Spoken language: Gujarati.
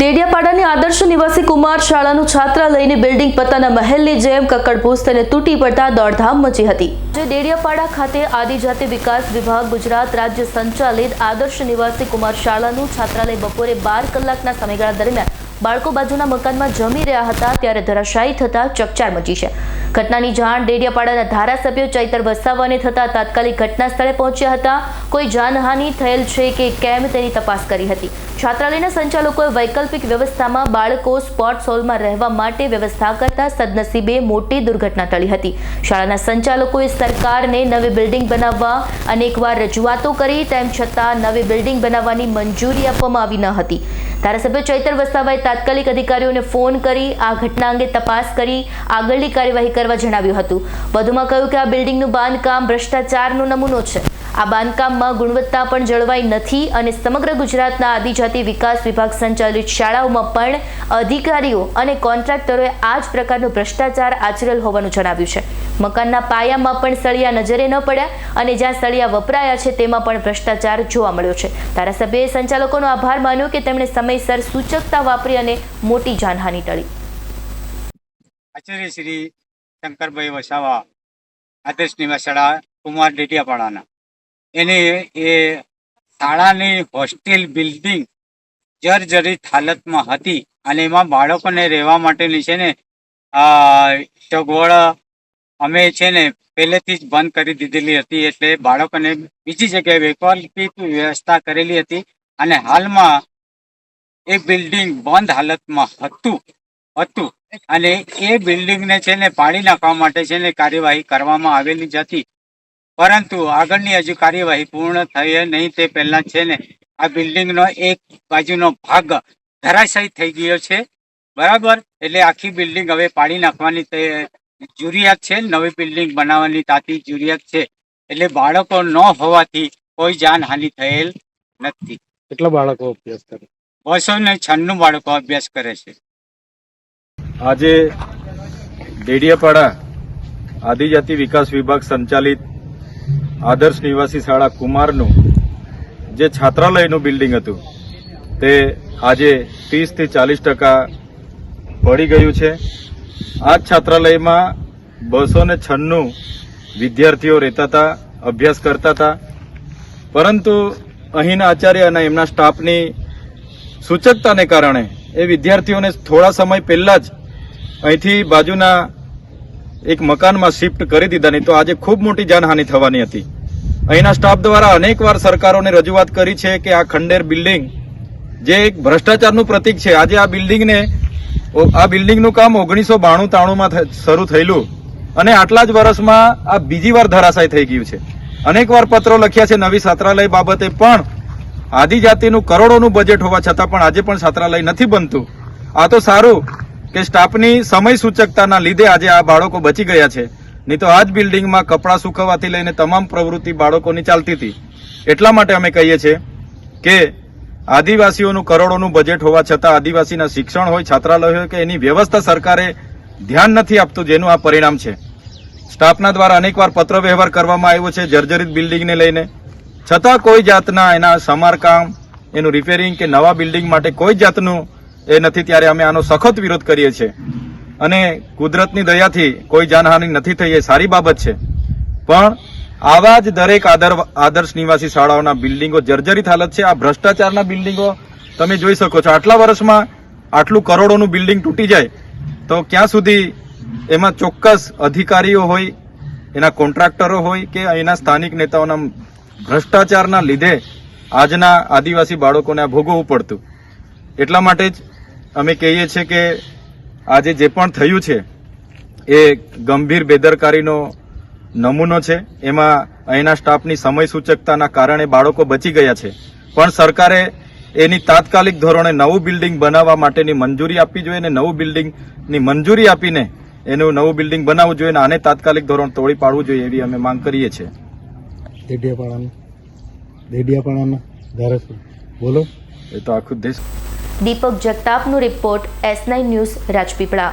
દેડિયાપાડાની આદર્શ નિવાસી કુમાર શાળાનું છાત્રાલયની બિલ્ડિંગ પોતાના મહેલની જેમ કક્કડભૂસ તેને તૂટી પડતા દોડધામ મચી હતી. જે દેડિયાપાડા ખાતે આદિજાતિ વિકાસ વિભાગ, ગુજરાત રાજ્ય સંચાલિત આદર્શ નિવાસી કુમાર શાળાનું છાત્રાલય બપોરે બાર કલાકના સમયગાળા દરમિયાન બાળકો બાજુના મકાનમાં જમી રહ્યા હતા ત્યારે ધરાશાયી થતા ચકચાર મચી છે. ઘટનાની જાણ ડેડિયાપાડાના ધારાસભ્ય ચૈતર વસાવાને થતા તાત્કાલિક ઘટના સ્થળે પહોંચ્યા હતા. કોઈ જાનહાનિ થયેલ છે કે કેમ તેની તપાસ કરી હતી. છાત્રાલયના સંચાલકોએ વૈકલ્પિક વ્યવસ્થામાં બાળકો સ્પોર્ટ્સ હોલમાં રહેવા માટે વ્યવસ્થા કરતા સદનસીબે મોટી દુર્ઘટના ટળી હતી. શાળાના સંચાલકોએ સરકારને નવી બિલ્ડિંગ બનાવવા અનેકવાર રજૂઆતો કરી, તેમ છતાં નવી બિલ્ડિંગ બનાવવાની મંજૂરી આપવામાં આવી ન હતી. ધારાસભ્ય ચૈતર વસાવાએ તાત્કાલિક અધિકારીઓને ફોન કરી આ ઘટના અંગે તપાસ કરી આગળની કાર્યવાહી કરવા જણાવ્યું હતું. વધુમાં કહ્યું કે આ બિલ્ડિંગનું બાંધકામ ભ્રષ્ટાચારનો નમૂનો છે. આ બાંધકામમાં ગુણવત્તા પણ જળવાઈ નથી અને સમગ્ર ગુજરાતના આદિજાતિ વિકાસ વિભાગ સંચાલિત શાળાઓમાં પણ અધિકારીઓ અને કોન્ટ્રાક્ટરોએ આ જ પ્રકારનો ભ્રષ્ટાચાર આચરેલ હોવાનું જણાવ્યું છે. મકાનના પાયામાં પણ સળિયા નજરે ન પડ્યા અને જ્યાં સળિયા વપરાયા છે તેમાં પણ ભ્રષ્ટાચાર જોવા મળ્યો છે. ધારાસભ્યએ સંચાલકોનો આભાર માન્યો કે તેમણે સમયસર સૂચકતા વાપરી અને મોટી જાનહાનિ ટળી. આચાર્ય શ્રી શંકરભાઈ વસાવા, આદર્શ નિવાસ શાળા, કુમાર ડેડિયાપાડાના એને એ શાળાની હોસ્ટેલ બિલ્ડિંગ જર્જરિત હાલતમાં હતી અને એમાં બાળકોને રહેવા માટેની છે ને સગવડ અમે છે ને પહેલેથી જ બંધ કરી દીધેલી હતી એટલે બાળકોને બીજી જગ્યાએ વૈકલ્પિક વ્યવસ્થા કરેલી હતી અને હાલમાં એ બિલ્ડિંગ બંધ હાલતમાં હતું હતું. અને એ બિલ્ડિંગને છે ને પાડી નાખવા માટે છે ને કાર્યવાહી કરવામાં આવેલી જ હતી. પરંતુ આગળની હજુ કાર્યવાહી પૂર્ણ થઈ નહીં તે પહેલાં છે ને આ બિલ્ડિંગનો એક બાજુનો ભાગ ધરાશાયી થઈ ગયો છે. બરાબર? એટલે આખી બિલ્ડિંગ હવે પાડી નાખવાની તે જરૂરિયાત છે નવી બિલ્ડિંગ બનાવવાની તાતી જુરિયાક છે એટલે બાળકો ન હોવાથી કોઈ જાનહાનિ થયેલ નથી. કેટલા બાળકો અભ્યાસ કરે? બસો ને છન્નું બાળકો અભ્યાસ કરે છે. આજે ડેડિયાપાડા આદિજાતિ વિકાસ વિભાગ સંચાલિત આદર્શ નિવાસી શાળા કુમારનું જે છાત્રાલયનું બિલ્ડિંગ હતું તે આજે ત્રીસથી ચાલીસ ટકા પડી ગયું છે. આ છાત્રાલયમાં બસો ને છન્નું વિદ્યાર્થીઓ રહેતા હતા, અભ્યાસ કરતા હતા. પરંતુ અહીંના આચાર્ય અને એમના સ્ટાફની સૂચકતાને કારણે એ વિદ્યાર્થીઓને થોડા સમય પહેલાં જ અહીંથી બાજુના એક મકાનમાં શિફ્ટ કરી દીધા. નહીં તો આજે ખૂબ મોટી જાનહાનિ થવાની હતી. અહીંના સ્ટાફ દ્વારા અનેકવાર સરકારોને રજૂઆત કરી છે કે આ ખંડેર બિલ્ડિંગ જે એક ભ્રષ્ટાચારનું પ્રતીક છે, આજે આ બિલ્ડિંગને આ બિલ્ડિંગનું કામ ઓગણીસો બાણું ત્રાણુંમાં શરૂ થયેલું. અને આટલા જ વર્ષમાં આ બીજી વાર ધરાશાય થઈ ગયું છે. અનેકવાર પત્રો લખ્યા છે નવી છાત્રાલય બાબતે પણ આદિજાતિનું કરોડોનું બજેટ હોવા છતાં પણ આજે પણ છાત્રાલય નથી બનતું. આ તો સારું કે સ્ટાફની સમય સૂચકતાના લીધે આજે આ બાળકો બચી ગયા છે. નહીં તો આ જ બિલ્ડિંગમાં કપડાં સુકવવાથી લઈને તમામ પ્રવૃત્તિ બાળકોની ચાલતી હતી. એટલા માટે અમે કહીએ છીએ કે આદિવાસીઓનું કરોડોનું બજેટ હોવા છતાં આદિવાસીના શિક્ષણ હોય, છાત્રાલય હોય કે એની વ્યવસ્થા સરકારે ધ્યાન નથી આપતું, જેનું આ પરિણામ છે. સ્ટાફના દ્વારા અનેકવાર પત્ર વ્યવહાર કરવામાં આવ્યો છે, જર્જરિત બિલ્ડિંગને લઈને. છતાં કોઈ જાતના એના સમારકામ, એનું રિપેરિંગ કે નવા બિલ્ડિંગ માટે કોઈ જાતનું એ નથી, ત્યારે અમે આનો સખત વિરોધ કરીએ છીએ. અને કુદરતની દયાથી કોઈ જાનહાનિ નથી થઈ, એ સારી બાબત છે. પણ આવા જ દરેક આદર, આદર્શ નિવાસી શાળાઓના બિલ્ડિંગો જર્જરિત હાલત છે. આ ભ્રષ્ટાચારના બિલ્ડિંગો તમે જોઈ શકો છો. આટલા વર્ષમાં આટલું કરોડોનું બિલ્ડિંગ તૂટી જાય તો ક્યાં સુધી એમાં ચોક્કસ અધિકારીઓ હોય, એના કોન્ટ્રાક્ટરો હોય કે અહીંના સ્થાનિક નેતાઓના ભ્રષ્ટાચારના લીધે આજના આદિવાસી બાળકોને આ ભોગવવું પડતું. એટલા માટે જ અમે કહીએ છીએ કે આજે જે પણ થયું છે, એ ગંભીર બેદરકારીનો નમૂનો છે. એમાં અહીંના સ્ટાફની સમય સૂચકતાના કારણે બાળકો બચી ગયા છે. પણ સરકારે એની તાત્કાલિક ધોરણે નવું બિલ્ડિંગ બનાવવા માટેની મંજૂરી આપવી જોઈએ અને નવું બિલ્ડિંગની મંજૂરી આપીને એનું નવું બિલ્ડિંગ બનાવવું જોઈએ અને આને તાત્કાલિક ધોરણ તોડી પાડવું જોઈએ એવી અમે માંગ કરીએ છીએ. દેડિયાપાડાના. દેડિયાપાડાના ધારાસભ્ય. બોલો. એ તો આખું દેશ Deepak જગતાપનો report S nine news Rajpipla.